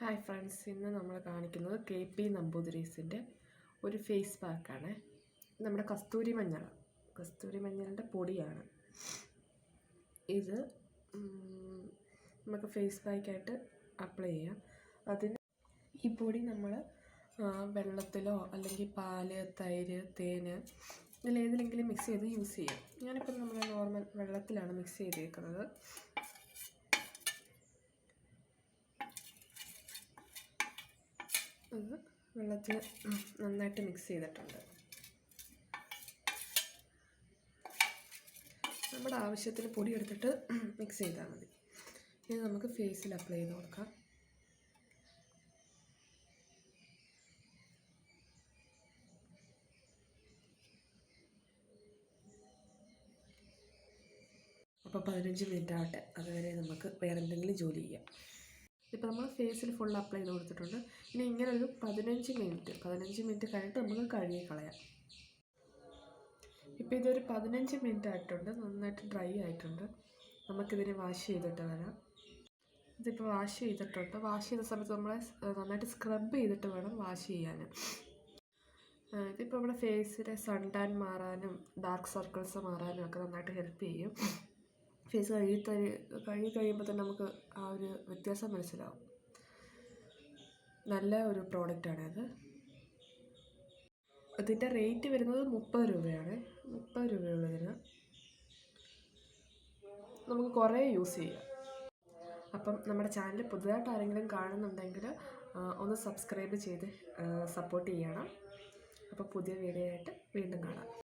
Hi friends ഇന്ന് നമ്മൾ കാണിക്കുന്നത് കെ പി നമ്പൂതിരീസിന്റെ ഒരു ഫേസ് പാക്കാണ് നമ്മുടെ കസ്തൂരി മഞ്ഞൾ കസ്തൂരി മഞ്ഞളിന്റെ പൊടിയാണ്. ഇത് നമുക്ക് ഫേസ് പാക്കായിട്ട് അപ്ലൈ ചെയ്യാം. അതിന് ഈ പൊടി നമ്മൾ വെള്ളത്തിലോ അല്ലെങ്കിൽ പാൽ തൈര് തേന് ഇതിലേതിലെങ്കിലും മിക്സ് ചെയ്ത് യൂസ് ചെയ്യാം. ഞാനിപ്പോൾ നമ്മൾ നോർമൽ വെള്ളത്തിലാണ് മിക്സ് ചെയ്തേക്കുന്നത്. അത് വെള്ളത്തിൽ നന്നായിട്ട് മിക്സ് ചെയ്തിട്ടുണ്ട്. നമ്മുടെ ആവശ്യത്തിന് പൊടി എടുത്തിട്ട് മിക്സ് ചെയ്താൽ മതി. ഇനി നമുക്ക് ഫേസിൽ അപ്ലൈ ചെയ്ത് കൊടുക്കാം. അപ്പോൾ പതിനഞ്ച് മിനിറ്റ് ആവട്ടെ. അതുവരെ നമുക്ക് വേറെ എന്തെങ്കിലും ജോലി ചെയ്യാം. ഇപ്പോൾ നമ്മൾ ഫേസിൽ ഫുൾ അപ്ലൈ ചെയ്ത് കൊടുത്തിട്ടുണ്ട്. ഇനി ഇങ്ങനെ ഒരു പതിനഞ്ച് മിനിറ്റ് പതിനഞ്ച് മിനിറ്റ് കഴിഞ്ഞിട്ട് നമുക്ക് കഴുകി കളയാം. ഇപ്പോൾ ഇതൊരു പതിനഞ്ച് മിനിറ്റ് ആയിട്ടുണ്ട്. നന്നായിട്ട് ഡ്രൈ ആയിട്ടുണ്ട്. നമുക്കിതിനെ വാഷ് ചെയ്തിട്ട് വരാം. ഇതിപ്പോൾ വാഷ് ചെയ്തിട്ടുണ്ട്. വാഷ് ചെയ്ത സമയത്ത് നമ്മൾ നന്നായിട്ട് സ്ക്രബ് ചെയ്തിട്ട് വേണം വാഷ് ചെയ്യാൻ. ഇതിപ്പോൾ നമ്മുടെ ഫേസിലെ സൺ ടാൻ മാറാനും ഡാർക്ക് സർക്കിൾസ് മാറാനും ഒക്കെ നന്നായിട്ട് ഹെൽപ്പ് ചെയ്യും. ഫേസ് കഴുകി കഴുകി കഴിയുമ്പോൾ തന്നെ നമുക്ക് ആ ഒരു വ്യത്യാസം മനസ്സിലാവും. നല്ല ഒരു പ്രോഡക്റ്റാണ് അത്. അതിന്റെ റേറ്റ് വരുന്നത് മുപ്പത് രൂപയാണ്. മുപ്പത് രൂപയുള്ളതിന് നമുക്ക് കുറേ യൂസ് ചെയ്യാം. അപ്പം നമ്മുടെ ചാനൽ പുതുതായിട്ട് ആരെങ്കിലും കാണുന്നുണ്ടെങ്കിൽ ഒന്ന് സബ്സ്ക്രൈബ് ചെയ്ത് സപ്പോർട്ട് ചെയ്യണം. അപ്പോൾ പുതിയ വീഡിയോ ആയിട്ട് വീണ്ടും കാണാം.